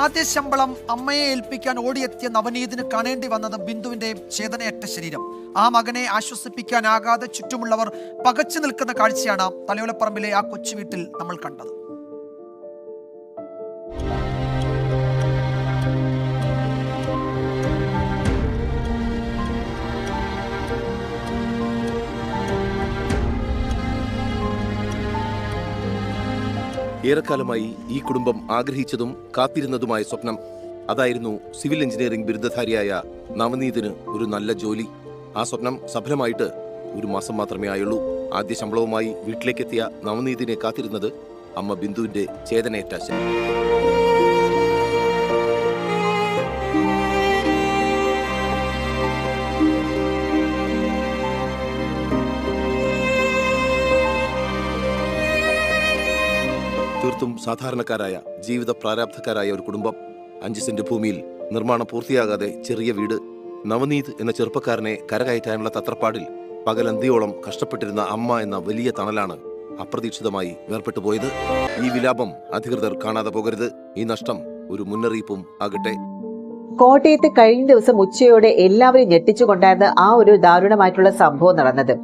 ആദ്യ ശമ്പളം അമ്മയെ ഏൽപ്പിക്കാൻ ഓടിയെത്തിയ നവനീതിന് കാണേണ്ടി വന്നത് ബിന്ദുവിന്റെ ചേതനയറ്റ ശരീരം. ആ മകനെ ആശ്വസിപ്പിക്കാനാകാതെ ചുറ്റുമുള്ളവർ പകച്ചു നിൽക്കുന്ന കാഴ്ചയാണ് തലയോലപ്പറമ്പിലെ ആ കൊച്ചു വീട്ടിൽ നമ്മൾ കണ്ടത്. ഏറെക്കാലമായി ഈ കുടുംബം ആഗ്രഹിച്ചതും കാത്തിരുന്നതുമായ സ്വപ്നം. അതായിരുന്നു സിവിൽ എഞ്ചിനീയറിംഗ് ബിരുദധാരിയായ നവനീതിന് ഒരു നല്ല ജോലി. ആ സ്വപ്നം സഫലമായിട്ട് ഒരു മാസം മാത്രമേ ആയുള്ളൂ. ആദ്യ ശമ്പളവുമായി വീട്ടിലേക്കെത്തിയ നവനീതിനെ കാത്തിരുന്നത് അമ്മ ബിന്ദുവിന്റെ ചേതനയേറ്റ തീർത്തും സാധാരണക്കാരായ ജീവിത പ്രാരാബ്ധക്കാരായ ഒരു കുടുംബം അഞ്ച് സെന്റ് ഭൂമിയിൽ നിർമ്മാണം പൂർത്തിയാകാതെ ചെറിയ വീട് നവനീത് എന്ന ചെറുപ്പക്കാരനെ കരകയറ്റാനുള്ള തത്രപ്പാടിൽ പകലന്തിയോളം കഷ്ടപ്പെട്ടിരുന്ന അമ്മ എന്ന വലിയ തണലാണ് അപ്രതീക്ഷിതമായി വേർപെട്ടു പോയത്. ഈ വിലാപം അധികൃതർ കാണാതെ പോകരുത്. ഈ നഷ്ടം ഒരു മുന്നറിയിപ്പും ആകട്ടെ. കോട്ടയത്ത് കഴിഞ്ഞ ദിവസം ഉച്ചയോടെ എല്ലാവരും ഞെട്ടിച്ചുകൊണ്ടായിരുന്നു ആ ഒരു ദാരുണമായിട്ടുള്ള സംഭവം നടന്നത്.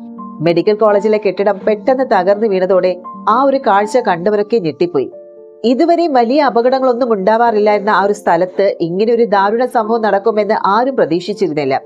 മെഡിക്കൽ കോളേജിലെ കെട്ടിടം പെട്ടെന്ന് തകർന്നു വീണതോടെ ആ ഒരു കാഴ്ച കണ്ടവരൊക്കെ ഞെട്ടിപ്പോയി. ഇതുവരെ വലിയ അപകടങ്ങളൊന്നും ഉണ്ടാവാറില്ലായിരുന്ന ആ ഒരു സ്ഥലത്ത് ഇങ്ങനെ ഒരു ദാരുണ സംഭവം നടക്കുമെന്ന് ആരും പ്രതീക്ഷിച്ചിരുന്നില്ല.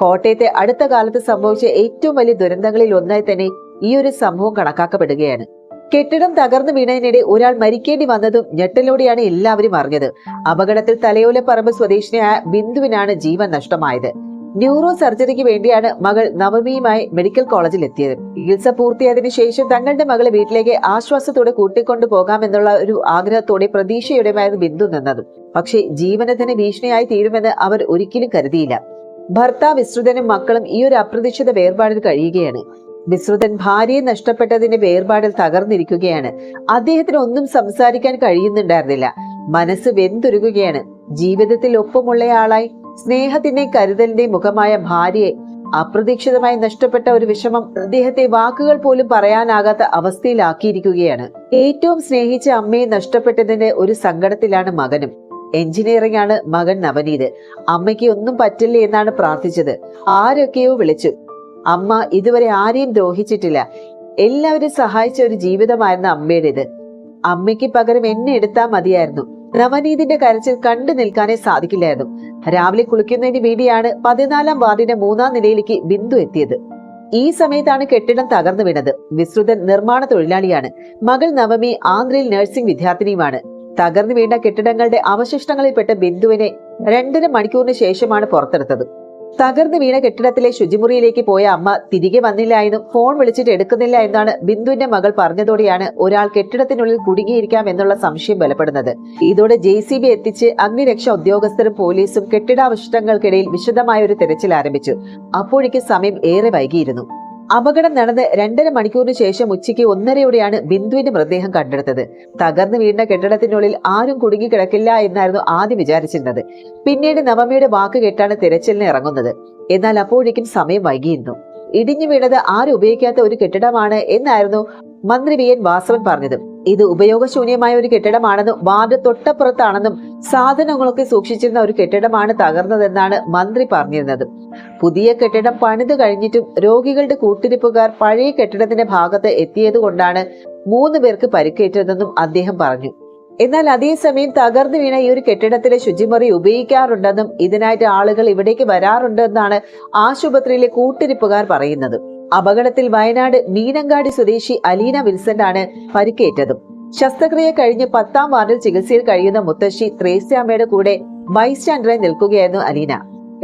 കോട്ടയത്തെ അടുത്ത കാലത്ത് സംഭവിച്ച ഏറ്റവും വലിയ ദുരന്തങ്ങളിൽ ഒന്നായി തന്നെ ഈ ഒരു സംഭവം കണക്കാക്കപ്പെടുകയാണ്. കെട്ടിടം തകർന്നു വീണതിനിടെ ഒരാൾ മരിക്കേണ്ടി വന്നതും ഞെട്ടലോടെയാണ് എല്ലാവരും അറിഞ്ഞത്. അപകടത്തിൽ തലയോലപ്പറമ്പ് സ്വദേശിനിയായ ബിന്ദുവിനാണ് ജീവൻ നഷ്ടമായത്. ന്യൂറോ സർജറിക്ക് വേണ്ടിയാണ് മകൾ നവമിയുമായി മെഡിക്കൽ കോളേജിൽ എത്തിയത്. ചികിത്സ പൂർത്തിയായതിനു ശേഷം തങ്ങളുടെ മകളെ വീട്ടിലേക്ക് ആശ്വാസത്തോടെ കൂട്ടിക്കൊണ്ടു പോകാമെന്നുള്ള ഒരു ആഗ്രഹത്തോടെ പ്രതീക്ഷയുടെമായിരുന്നു ബിന്ദു നിന്നത്. പക്ഷേ ജീവനത്തിന് ഭീഷണിയായി തീരുമെന്ന് അവർ ഒരിക്കലും കരുതിയില്ല. ഭർത്താവ് വിസ്തൃതനും മക്കളും ഈ ഒരു അപ്രതീക്ഷിത വേർപാടിൽ കഴിയുകയാണ്. വിസ്തൃതൻ ഭാര്യയെ നഷ്ടപ്പെട്ടതിന്റെ വേർപാടിൽ തകർന്നിരിക്കുകയാണ്. അദ്ദേഹത്തിന് ഒന്നും സംസാരിക്കാൻ കഴിയുന്നുണ്ടായിരുന്നില്ല. മനസ്സ് വെന്തുരുകുകയാണ് ജീവിതത്തിൽ ഒപ്പമുള്ളയാളായി സ്നേഹത്തിന്റെയും കരുതലിന്റെയും മുഖമായ ഭാര്യയെ അപ്രതീക്ഷിതമായി നഷ്ടപ്പെട്ട ഒരു വിഷമം അദ്ദേഹത്തെ വാക്കുകൾ പോലും പറയാനാകാത്ത അവസ്ഥയിലാക്കിയിരിക്കുകയാണ്. ഏറ്റവും സ്നേഹിച്ച അമ്മയെ നഷ്ടപ്പെട്ടതിന്റെ ഒരു സങ്കടത്തിലാണ് മകനും. എഞ്ചിനീയറിംഗ് ആണ് മകൻ നവനീത്. അമ്മയ്ക്ക് ഒന്നും പറ്റില്ല എന്നാണ് പ്രാർത്ഥിച്ചത്. ആരൊക്കെയോ വിളിച്ചു. അമ്മ ഇതുവരെ ആരെയും ദ്രോഹിച്ചിട്ടില്ല. എല്ലാവരും സഹായിച്ച ഒരു ജീവിതമായിരുന്നു അമ്മയുടേത്. അമ്മയ്ക്ക് പകരം എന്നെ എടുത്താൽ മതിയായിരുന്നു. നവനീതിന്റെ കരച്ചിൽ കണ്ടു നിൽക്കാനേ സാധിക്കില്ലായിരുന്നു. രാവിലെ കുളിക്കുന്നതിന് വേണ്ടിയാണ് പതിനാലാം വാർഡിന്റെ മൂന്നാം നിലയിലേക്ക് ബിന്ദു എത്തിയത്. ഈ സമയത്താണ് കെട്ടിടം തകർന്നു വീണത്. വിസ്തൃതൻ നിർമ്മാണ തൊഴിലാളിയാണ്. മകൾ നവമി ആന്ധ്രയിൽ നഴ്സിംഗ് വിദ്യാർത്ഥിനിയുമാണ്. തകർന്നു വീണ കെട്ടിടങ്ങളുടെ അവശിഷ്ടങ്ങളിൽപ്പെട്ട ബിന്ദുവിനെ രണ്ടര മണിക്കൂറിന് ശേഷമാണ് പുറത്തെടുത്തത്. തകർന്നു വീണ കെട്ടിടത്തിലെ ശുചിമുറിയിലേക്ക് പോയ അമ്മ തിരികെ വന്നില്ല എന്നും ഫോൺ വിളിച്ചിട്ട് എടുക്കുന്നില്ല എന്നാണ് ബിന്ദുവിന്റെ മകൾ പറഞ്ഞതോടെയാണ് ഒരാൾ കെട്ടിടത്തിനുള്ളിൽ കുടുങ്ങിയിരിക്കാം എന്നുള്ള സംശയം ബലപ്പെടുന്നത്. ഇതോടെ ജെ സി ബി എത്തിച്ച് അഗ്നിരക്ഷാ ഉദ്യോഗസ്ഥരും പോലീസും കെട്ടിടാവശിഷ്ടങ്ങൾക്കിടയിൽ വിശദമായ ഒരു തെരച്ചിൽ ആരംഭിച്ചു. അപ്പോഴേക്കും സമയം ഏറെ വൈകിയിരുന്നു. അപകടം നടന്ന് രണ്ടര മണിക്കൂറിന് ശേഷം ഉച്ചയ്ക്ക് ഒന്നരയോടെയാണ് ബിന്ദുവിന്റെ മൃതദേഹം കണ്ടെടുത്തത്. തകർന്നു വീണ കെട്ടിടത്തിനുള്ളിൽ ആരും കുടുങ്ങിക്കിടക്കില്ല എന്നായിരുന്നു ആദ്യം വിചാരിച്ചിരുന്നത്. പിന്നീട് നവമിയുടെ വാക്ക് കേട്ടാണ് തിരച്ചിലിന് ഇറങ്ങുന്നത്. എന്നാൽ അപ്പോഴേക്കും സമയം വൈകിയിരുന്നു. ഇടിഞ്ഞു വീണത് ആരും ഉപയോഗിക്കാത്ത ഒരു കെട്ടിടമാണ് എന്നായിരുന്നു മന്ത്രി വി. എൻ. വാസവൻ പറഞ്ഞത്. ഇത് ഉപയോഗശൂന്യമായ ഒരു കെട്ടിടമാണെന്നും വാർഡ് തൊട്ടപ്പുറത്താണെന്നും സാധനങ്ങളൊക്കെ സൂക്ഷിച്ചിരുന്ന ഒരു കെട്ടിടമാണ് തകർന്നതെന്നാണ് മന്ത്രി പറഞ്ഞിരുന്നത്. പുതിയ കെട്ടിടം പണിത് കഴിഞ്ഞിട്ടും രോഗികളുടെ കൂട്ടിരിപ്പുകാർ പഴയ കെട്ടിടത്തിന്റെ ഭാഗത്ത് എത്തിയതുകൊണ്ടാണ് മൂന്ന് പേർക്ക് പരിക്കേറ്റതെന്നും അദ്ദേഹം പറഞ്ഞു. എന്നാൽ അതേസമയം തകർന്നു വീണ ഈ ഒരു കെട്ടിടത്തിലെ ശുചിമുറി ഉപയോഗിക്കാറുണ്ടെന്നും ഇതിനായിട്ട് ആളുകൾ ഇവിടേക്ക് വരാറുണ്ടെന്നാണ് ആശുപത്രിയിലെ കൂട്ടിരിപ്പുകാർ പറയുന്നത്. അപകടത്തിൽ വയനാട് മീനങ്ങാടി സ്വദേശി അലീന വിൽസന്റ് ആണ് പരിക്കേറ്റതും. ശസ്ത്രക്രിയ കഴിഞ്ഞ് പത്താം വാർഡിൽ ചികിത്സയിൽ കഴിയുന്ന മുത്തശ്ശി ത്രേസ്യാമ്മയുടെ കൂടെ ബൈസ്റ്റാൻഡറായി നിൽക്കുകയായിരുന്നു അലീന.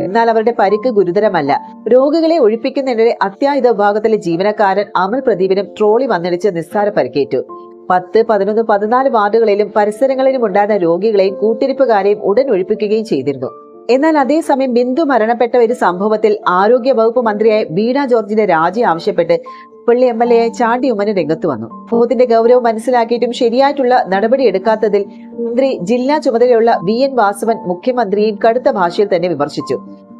എന്നാൽ അവരുടെ പരിക്ക് ഗുരുതരമല്ല. രോഗികളെ ഒഴിപ്പിക്കുന്നതിനിടെ അത്യാഹിത വിഭാഗത്തിലെ ജീവനക്കാരൻ അമൽ പ്രദീപിനും ട്രോളി വന്നിടിച്ച് നിസ്സാര പരിക്കേറ്റു. പത്ത് പതിനൊന്ന് പതിനാല് വാർഡുകളിലും പരിസരങ്ങളിലും ഉണ്ടായിരുന്ന രോഗികളെയും കൂട്ടിരിപ്പുകാരെയും ഉടൻ ഒഴിപ്പിക്കുകയും ചെയ്തിരുന്നു. എന്നാൽ അതേസമയം ബിന്ദു മരണപ്പെട്ട ഒരു സംഭവത്തിൽ ആരോഗ്യ വകുപ്പ് മന്ത്രിയായ വീണ ജോർജിന്റെ രാജി ആവശ്യപ്പെട്ട് പള്ളി M L A Chandy Oommen രംഗത്ത് വന്നു. ഭൂത്തിന്റെ ഗൗരവം മനസ്സിലാക്കിയിട്ടും ശരിയായിട്ടുള്ള നടപടി എടുക്കാത്തതിൽ മന്ത്രി ജില്ലാ ചുമതലയുള്ള വി എൻ വാസവൻ മുഖ്യമന്ത്രിയും കടുത്ത ഭാഷയിൽ തന്നെ വിമർശിച്ചു.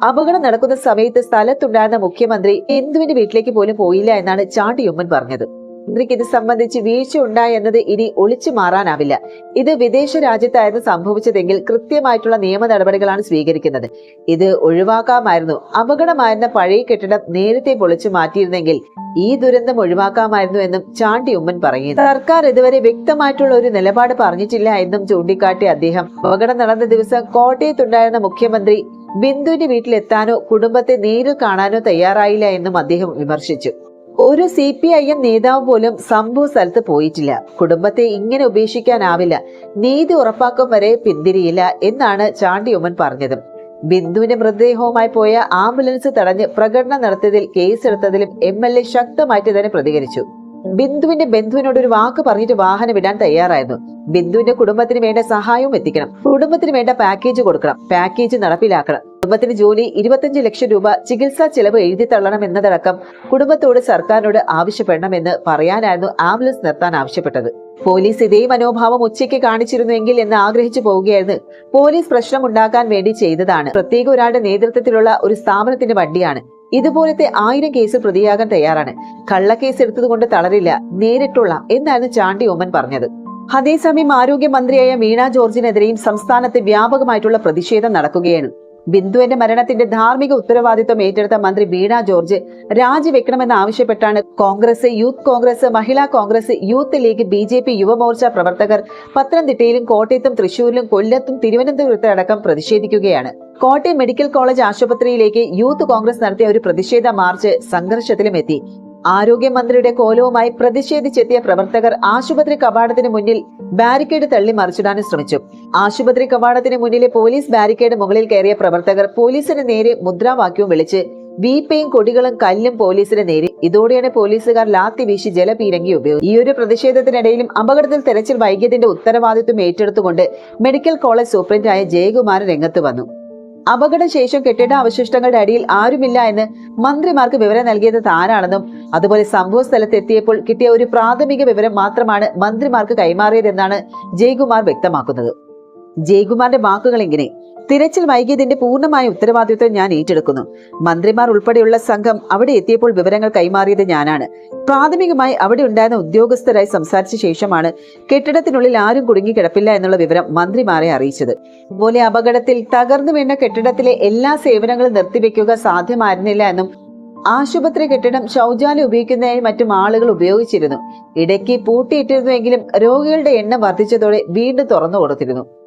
അപകടം നടക്കുന്ന സമയത്ത് സ്ഥലത്തുണ്ടായിരുന്ന മുഖ്യമന്ത്രി എന്തുവിന്റെ വീട്ടിലേക്ക് പോലും പോയില്ല എന്നാണ് ചാണ്ടി ഉമ്മൻ പറഞ്ഞത്. മന്ത്രിക്ക് ഇത് സംബന്ധിച്ച് വീഴ്ച ഉണ്ടായി എന്നത് ഇനി ഒളിച്ചു മാറാനാവില്ല. ഇത് വിദേശ രാജ്യത്തായിരുന്നു സംഭവിച്ചതെങ്കിൽ കൃത്യമായിട്ടുള്ള നിയമ നടപടികളാണ് സ്വീകരിക്കുന്നത്. ഇത് ഒഴിവാക്കാമായിരുന്നു. അപകടമായിരുന്ന പഴയ കെട്ടിടം നേരത്തെ പൊളിച്ചു മാറ്റിയിരുന്നെങ്കിൽ ഈ ദുരന്തം ഒഴിവാക്കാമായിരുന്നു എന്നും ചാണ്ടി ഉമ്മൻ പറയുന്നു. സർക്കാർ ഇതുവരെ വ്യക്തമായിട്ടുള്ള ഒരു നിലപാട് പറഞ്ഞിട്ടില്ല എന്നും ചൂണ്ടിക്കാട്ടി അദ്ദേഹം. അപകടം നടന്ന ദിവസം കോട്ടയത്തുണ്ടായിരുന്ന മുഖ്യമന്ത്രി ബിന്ദുവിന്റെ വീട്ടിലെത്താനോ കുടുംബത്തെ നേരിൽ കാണാനോ തയ്യാറായില്ല എന്നും അദ്ദേഹം വിമർശിച്ചു. ഒരു സി പി ഐ എം നേതാവ് പോലും സംഭവ സ്ഥലത്ത് പോയിട്ടില്ല. കുടുംബത്തെ ഇങ്ങനെ ഉപേക്ഷിക്കാനാവില്ല. നീതി ഉറപ്പാക്കും വരെ പിന്തിരിയില്ല എന്നാണ് ചാണ്ടി ഉമ്മൻ പറഞ്ഞത്. ബിന്ദുവിന്റെ മൃതദേഹവുമായി പോയ ആംബുലൻസ് തടഞ്ഞ് പ്രകടനം നടത്തിയതിൽ കേസെടുത്തതിലും എം എൽ എ ശക്തമായിട്ട് തന്നെ പ്രതികരിച്ചു. ബിന്ദുവിന്റെ ബന്ധുവിനോട് ഒരു വാക്ക് പറഞ്ഞിട്ട് വാഹനം വിടാൻ തയ്യാറായിരുന്നു. ബിന്ദുവിന്റെ കുടുംബത്തിന് വേണ്ട സഹായവും എത്തിക്കണം. കുടുംബത്തിന് വേണ്ട പാക്കേജ് കൊടുക്കണം. പാക്കേജ് നടപ്പിലാക്കണം. കുടുംബത്തിന് ജോലി ഇരുപത്തഞ്ച് ലക്ഷം രൂപ ചികിത്സാ ചെലവ് എഴുതി തള്ളണം എന്നതടക്കം കുടുംബത്തോട് സർക്കാരിനോട് ആവശ്യപ്പെടണമെന്ന് പറയാനായിരുന്നു ആംബുലൻസ് നിർത്താൻ ആവശ്യപ്പെട്ടത്. പോലീസ് ഇതേ മനോഭാവം ഉച്ചയ്ക്ക് കാണിച്ചിരുന്നുവെങ്കിൽ എന്ന് ആഗ്രഹിച്ചു പോവുകയായിരുന്നു. പോലീസ് പ്രശ്നം ഉണ്ടാക്കാൻ വേണ്ടി ചെയ്തതാണ്. പ്രത്യേക ഒരാളുടെ നേതൃത്വത്തിലുള്ള ഒരു സ്ഥാപനത്തിന്റെ വണ്ടിയാണ്. ഇതുപോലത്തെ ആയിരം കേസ് പ്രതിയാകാൻ തയ്യാറാണ്. കള്ളക്കേസ് എടുത്തതുകൊണ്ട് തളരില്ല നേരിട്ടുള്ള എന്നായിരുന്നു ചാണ്ടി ഓമൻ പറഞ്ഞത്. അതേസമയം ആരോഗ്യമന്ത്രിയായ വീണ ജോർജിനെതിരെയും സംസ്ഥാനത്ത് വ്യാപകമായിട്ടുള്ള പ്രതിഷേധം നടക്കുകയാണ് ബിന്ദുവിന്റെ മരണത്തിന്റെ ധാർമ്മിക ഉത്തരവാദിത്വം ഏറ്റെടുത്ത മന്ത്രി വീണ ജോർജ് രാജിവെക്കണമെന്ന് ആവശ്യപ്പെട്ടാണ് Congress youth Congress Mahila Congress youth league B J P Yuvamorcha പ്രവർത്തകർ പത്തനംതിട്ടയിലും കോട്ടയത്തും തൃശൂരിലും കൊല്ലത്തും തിരുവനന്തപുരത്തും അടക്കം പ്രതിഷേധിക്കുകയാണ്. കോട്ടയം മെഡിക്കൽ കോളേജ് ആശുപത്രിയിലേക്ക് യൂത്ത് കോൺഗ്രസ് നടത്തിയ ഒരു പ്രതിഷേധ മാർച്ച് സംഘർഷത്തിലും എത്തി. ആരോഗ്യമന്ത്രിയുടെ കോലവുമായി പ്രതിഷേധിച്ചെത്തിയ പ്രവർത്തകർ ആശുപത്രി കവാടത്തിന് മുന്നിൽ ബാരിക്കേഡ് തള്ളി മറിച്ചിടാനും ശ്രമിച്ചു. ആശുപത്രി കവാടത്തിന് മുന്നിലെ പോലീസ് ബാരിക്കേഡ് മുകളിൽ കയറിയ പ്രവർത്തകർ പോലീസിന് നേരെ മുദ്രാവാക്യവും വിളിച്ച് വീപ്പയും കൊടികളും കല്ലും പോലീസിന് നേരെ. ഇതോടെയാണ് പോലീസുകാർ ലാത്തി വീശി ജലപീരങ്കി ഉപയോഗിച്ചത്. ഈ ഒരു പ്രതിഷേധത്തിനിടയിലും അപകടത്തിൽ തെരച്ചിൽ വൈകിയതിന്റെ ഉത്തരവാദിത്വം ഏറ്റെടുത്തുകൊണ്ട് മെഡിക്കൽ കോളേജ് സൂപ്രണ്ടായ ജയകുമാർ രംഗത്ത് വന്നു. അപകടശേഷം കെട്ടിട അവശിഷ്ടങ്ങളുടെ അടിയിൽ ആരുമില്ല എന്ന് മന്ത്രിമാർക്ക് വിവരം നൽകിയത് താനാണെന്നും അതുപോലെ സംഭവ സ്ഥലത്ത് എത്തിയപ്പോൾ കിട്ടിയ ഒരു പ്രാഥമിക വിവരം മാത്രമാണ് മന്ത്രിമാർക്ക് കൈമാറിയതെന്നാണ് ജയ്കുമാർ വ്യക്തമാക്കുന്നത്. ജയകുമാറിന്റെ വാക്കുകൾ ഇങ്ങനെ. തിരച്ചിൽ വൈകിയതിന്റെ പൂർണമായ ഉത്തരവാദിത്വം ഞാൻ ഏറ്റെടുക്കുന്നു. മന്ത്രിമാർ ഉൾപ്പെടെയുള്ള സംഘം അവിടെ എത്തിയപ്പോൾ വിവരങ്ങൾ കൈമാറിയത് ഞാനാണ്. പ്രാഥമികമായി അവിടെ ഉണ്ടായിരുന്ന ഉദ്യോഗസ്ഥരായി സംസാരിച്ച ശേഷമാണ് കെട്ടിടത്തിനുള്ളിൽ ആരും കുടുങ്ങി കിടപ്പില്ല എന്നുള്ള വിവരം മന്ത്രിമാരെ അറിയിച്ചത്. പോലെ അപകടത്തിൽ തകർന്നു വീണ കെട്ടിടത്തിലെ എല്ലാ സേവനങ്ങളും നിർത്തിവെക്കുക സാധ്യമായിരുന്നില്ല എന്നും ആശുപത്രി കെട്ടിടം ശൗചാലയം ഉപയോഗിക്കുന്നതിന് മറ്റും ആളുകൾ ഉപയോഗിച്ചിരുന്നു. ഇടയ്ക്ക് പൂട്ടിയിട്ടിരുന്നുവെങ്കിലും രോഗികളുടെ എണ്ണം വർദ്ധിച്ചതോടെ വീണ്ടും തുറന്നു കൊടുത്തിരുന്നു.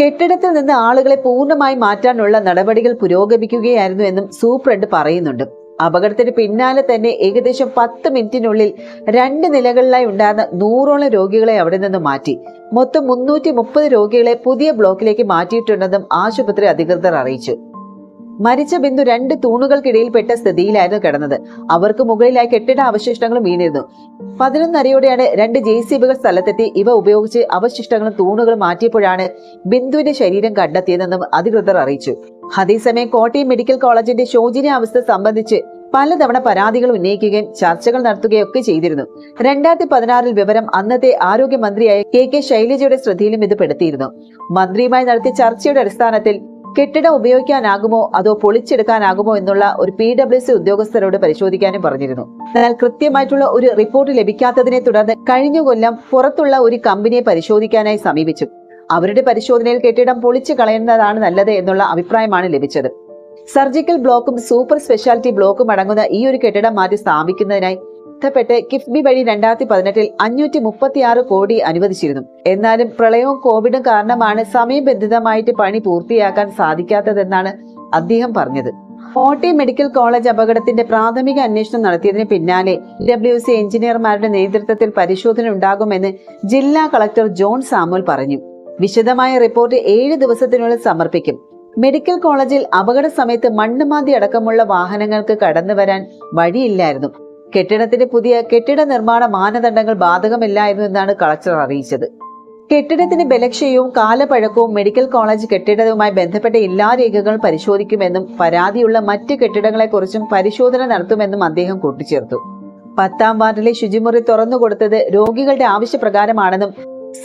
കെട്ടിടത്തിൽ നിന്ന് ആളുകളെ പൂർണമായി മാറ്റാനുള്ള നടപടികൾ പുരോഗമിക്കുകയായിരുന്നു എന്നും സൂപ്രണ്ട് പറയുന്നുണ്ട്. അപകടത്തിന് പിന്നാലെ തന്നെ ഏകദേശം പത്ത് മിനിറ്റിനുള്ളിൽ രണ്ട് നിലകളിലായി ഉണ്ടായിരുന്ന നൂറോളം രോഗികളെ അവിടെ നിന്ന് മാറ്റി. മൊത്തം മുന്നൂറ്റി മുപ്പത് രോഗികളെ പുതിയ ബ്ലോക്കിലേക്ക് മാറ്റിയിട്ടുണ്ടെന്നും ആശുപത്രി അധികൃതർ അറിയിച്ചു. മരിച്ച ബിന്ദു രണ്ട് തൂണുകൾക്കിടയിൽപ്പെട്ട സ്ഥിതിയിലായിരുന്നു കിടന്നത്. അവർക്ക് മുകളിലായി കെട്ടിട അവശിഷ്ടങ്ങളും വീണിരുന്നു. പതിനൊന്നരയോടെയാണ് രണ്ട് ജെ സി ബികൾ സ്ഥലത്തെത്തി ഇവ ഉപയോഗിച്ച് അവശിഷ്ടങ്ങളും തൂണുകളും മാറ്റിയപ്പോഴാണ് ബിന്ദുവിന്റെ ശരീരം കണ്ടെത്തിയതെന്നും അധികൃതർ അറിയിച്ചു. അതേസമയം കോട്ടയം മെഡിക്കൽ കോളേജിന്റെ ശോചനീയാവസ്ഥ സംബന്ധിച്ച് പലതവണ പരാതികൾ ഉന്നയിക്കുകയും ചർച്ചകൾ നടത്തുകയൊക്കെ ചെയ്തിരുന്നു. രണ്ടായിരത്തി പതിനാറിൽ വിവരം അന്നത്തെ ആരോഗ്യമന്ത്രിയായ കെ കെ ശൈലജയുടെ ശ്രദ്ധയിലും ഇത് പെടുത്തിയിരുന്നു. മന്ത്രിയുമായി നടത്തിയ ചർച്ചയുടെ അടിസ്ഥാനത്തിൽ കെട്ടിടം ഉപയോഗിക്കാനാകുമോ അതോ പൊളിച്ചെടുക്കാനാകുമോ എന്നുള്ള ഒരു പി ഡബ്ല്യു സി ഉദ്യോഗസ്ഥരോട് പരിശോധിക്കാനും പറഞ്ഞിരുന്നു. എന്നാൽ കൃത്യമായിട്ടുള്ള ഒരു റിപ്പോർട്ട് ലഭിക്കാത്തതിനെ തുടർന്ന് കഴിഞ്ഞ കൊല്ലം പുറത്തുള്ള ഒരു കമ്പനിയെ പരിശോധിക്കാനായി സമീപിച്ചു. അവരുടെ പരിശോധനയിൽ കെട്ടിടം പൊളിച്ചു കളയുന്നതാണ് നല്ലത് എന്നുള്ള അഭിപ്രായമാണ് ലഭിച്ചത്. സർജിക്കൽ ബ്ലോക്കും സൂപ്പർ സ്പെഷ്യാലിറ്റി ബ്ലോക്കും അടങ്ങുന്ന ഈ ഒരു കെട്ടിടം മാറ്റി സ്ഥാപിക്കുന്നതിനായി ബന്ധപ്പെട്ട് കിഫ്ബി വഴി രണ്ടായിരത്തി പതിനെട്ടിൽ അഞ്ഞൂറ്റി മുപ്പത്തിയാറ് കോടി അനുവദിച്ചിരുന്നു. എന്നാലും പ്രളയവും കോവിഡും കാരണമാണ് സമയബന്ധിതമായിട്ട് പണി പൂർത്തിയാക്കാൻ സാധിക്കാത്തതെന്നാണ് അദ്ദേഹം പറഞ്ഞത്. കോട്ടയം മെഡിക്കൽ കോളേജ് അപകടത്തിന്റെ പ്രാഥമിക അന്വേഷണം നടത്തിയതിന് പിന്നാലെ ഡബ്ല്യു സി എഞ്ചിനീയർമാരുടെ നേതൃത്വത്തിൽ പരിശോധന ഉണ്ടാകുമെന്ന് ജില്ലാ കളക്ടർ ജോൺ സാമുൽ പറഞ്ഞു. വിശദമായ റിപ്പോർട്ട് ഏഴ് ദിവസത്തിനുള്ളിൽ സമർപ്പിക്കും. മെഡിക്കൽ കോളേജിൽ അപകട സമയത്ത് മണ്ണുമാന്തി അടക്കമുള്ള വാഹനങ്ങൾക്ക് കടന്നു വരാൻ വഴിയില്ലായിരുന്നു. കെട്ടിടത്തിന് പുതിയ കെട്ടിട നിർമ്മാണ മാനദണ്ഡങ്ങൾ ബാധകമില്ലായിരുന്നു എന്നാണ് കളക്ടർ അറിയിച്ചത്. കെട്ടിടത്തിന് ബലക്ഷയവും കാലപ്പഴക്കവും മെഡിക്കൽ കോളേജ് കെട്ടിടവുമായി ബന്ധപ്പെട്ട എല്ലാ രേഖകളും പരിശോധിക്കുമെന്നും പരാതിയുള്ള മറ്റ് കെട്ടിടങ്ങളെക്കുറിച്ചും പരിശോധന നടത്തുമെന്നും അദ്ദേഹം കൂട്ടിച്ചേർത്തു. പത്താം വാർഡിലെ ശുചിമുറി തുറന്നുകൊടുത്തത് രോഗികളുടെ ആവശ്യപ്രകാരമാണെന്നും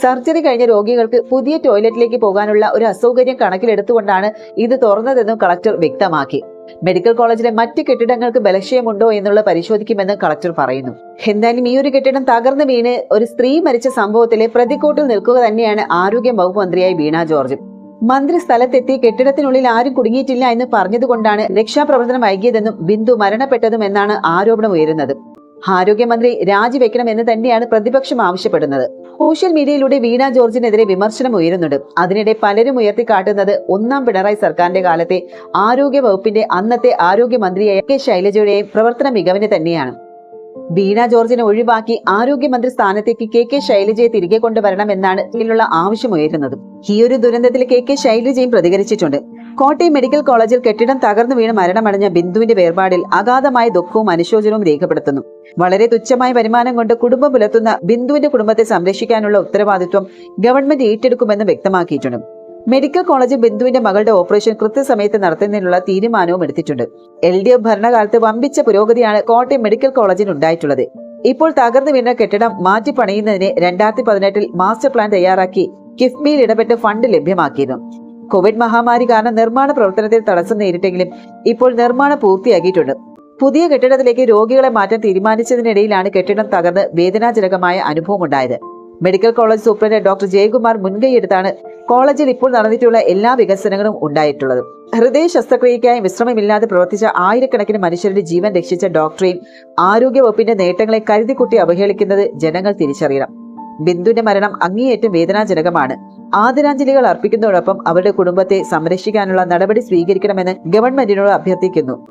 സർജറി കഴിഞ്ഞ രോഗികൾക്ക് പുതിയ ടോയ്ലറ്റിലേക്ക് പോകാനുള്ള ഒരു അസൗകര്യം കണക്കിലെടുത്തുകൊണ്ടാണ് ഇത് തുറന്നതെന്നും കളക്ടർ വ്യക്തമാക്കി. മെഡിക്കൽ കോളേജിലെ മറ്റ് കെട്ടിടങ്ങൾക്ക് ബലക്ഷയമുണ്ടോ എന്നുള്ള പരിശോധിക്കുമെന്ന് കളക്ടർ പറയുന്നു. എന്തായാലും ഈ ഒരു കെട്ടിടം തകർന്നു വീണ് ഒരു സ്ത്രീ മരിച്ച സംഭവത്തിലെ പ്രതിക്കൂട്ടിൽ നിൽക്കുക തന്നെയാണ് ആരോഗ്യ വകുപ്പ് മന്ത്രിയായ വീണ ജോർജ്. മന്ത്രി സ്ഥലത്തെത്തി കെട്ടിടത്തിനുള്ളിൽ ആരും കുടുങ്ങിയിട്ടില്ല എന്ന് പറഞ്ഞതുകൊണ്ടാണ് രക്ഷാപ്രവർത്തനം വൈകിയതെന്നും ബിന്ദു മരണപ്പെട്ടതും എന്നാണ് ആരോപണം ഉയരുന്നത് ആരോഗ്യമന്ത്രി രാജിവെക്കണമെന്ന് തന്നെയാണ് പ്രതിപക്ഷം ആവശ്യപ്പെടുന്നത്. സോഷ്യൽ മീഡിയയിലൂടെ വീണ ജോർജിനെതിരെ വിമർശനം ഉയരുന്നുണ്ട്. അതിനിടെ പലരും ഉയർത്തിക്കാട്ടുന്നത് ഒന്നാം പിണറായി സർക്കാരിന്റെ കാലത്തെ ആരോഗ്യ വകുപ്പിന്റെ അന്നത്തെ ആരോഗ്യമന്ത്രിയായ കെ ശൈലജയുടെയും പ്രവർത്തന മികവിനെ തന്നെയാണ്. വീണ ജോർജിനെ ഒഴിവാക്കി ആരോഗ്യമന്ത്രി സ്ഥാനത്തേക്ക് കെ കെ ശൈലജയെ തിരികെ കൊണ്ടുവരണം എന്നാണ് ഇതിലുള്ള ആവശ്യമുയരുന്നത് ഈ ഒരു ദുരന്തത്തിൽ കെ കെ ശൈലജയും പ്രതികരിച്ചിട്ടുണ്ട്. കോട്ടയം മെഡിക്കൽ കോളേജിൽ കെട്ടിടം തകർന്നു വീണ് മരണമടഞ്ഞ ബിന്ദുവിന്റെ വേർപാടിൽ അഗാധമായ ദുഃഖവും അനുശോചനവും രേഖപ്പെടുത്തുന്നു. വളരെ തുച്ഛമായ വരുമാനം കൊണ്ട് കുടുംബം പുലർത്തുന്ന ബിന്ദുവിന്റെ കുടുംബത്തെ സംരക്ഷിക്കാനുള്ള ഉത്തരവാദിത്വം ഗവൺമെന്റ് ഏറ്റെടുക്കുമെന്ന് വ്യക്തമാക്കിയിട്ടുണ്ട്. മെഡിക്കൽ കോളേജിൽ ബിന്ദുവിന്റെ മകളുടെ ഓപ്പറേഷൻ കൃത്യസമയത്ത് നടത്തുന്നതിനുള്ള തീരുമാനവും എടുത്തിട്ടുണ്ട്. എൽ ഡി എഫ് ഭരണകാലത്ത് വമ്പിച്ച പുരോഗതിയാണ് കോട്ടയം മെഡിക്കൽ കോളേജിന് ഉണ്ടായിട്ടുള്ളത്. ഇപ്പോൾ തകർന്നു വീണ കെട്ടിടം മാറ്റി പണിയുന്നതിന് രണ്ടായിരത്തി പതിനെട്ടിൽ മാസ്റ്റർ പ്ലാൻ തയ്യാറാക്കി കിഫ്ബിയിൽ ഇടപെട്ട് ഫണ്ട് ലഭ്യമാക്കിയിരുന്നു. കോവിഡ് മഹാമാരി കാരണം നിർമ്മാണ പ്രവർത്തനത്തിൽ തടസ്സം നേരിട്ടെങ്കിലും ഇപ്പോൾ നിർമ്മാണം പൂർത്തിയാക്കിയിട്ടുണ്ട്. പുതിയ കെട്ടിടത്തിലേക്ക് രോഗികളെ മാറ്റാൻ തീരുമാനിച്ചതിനിടയിലാണ് കെട്ടിടം തകർന്ന് വേദനാജനകമായ അനുഭവം ഉണ്ടായത് medical college superintendent doctor Jayakumar മുൻകൈയെടുത്താണ് കോളേജിൽ ഇപ്പോൾ നടന്നിട്ടുള്ള എല്ലാ വികസനങ്ങളും ഉണ്ടായിട്ടുള്ളത്. ഹൃദയ ശസ്ത്രക്രിയക്കായി വിശ്രമമില്ലാതെ പ്രവർത്തിച്ച ആയിരക്കണക്കിന് മനുഷ്യരുടെ ജീവൻ രക്ഷിച്ച ഡോക്ടറെയും ആരോഗ്യവകുപ്പിന്റെ നേട്ടങ്ങളെ കരുതിക്കുട്ടി അവഹേളിക്കുന്നത് ജനങ്ങൾ തിരിച്ചറിയണം. ബിന്ദുവിന്റെ മരണം അങ്ങേയറ്റം വേദനാജനകമാണ്. ആദരാഞ്ജലികൾ അർപ്പിക്കുന്നതോടൊപ്പം അവരുടെ കുടുംബത്തെ സംരക്ഷിക്കാനുള്ള നടപടി സ്വീകരിക്കണമെന്ന് ഗവൺമെന്റിനോട് അഭ്യർത്ഥിക്കുന്നു.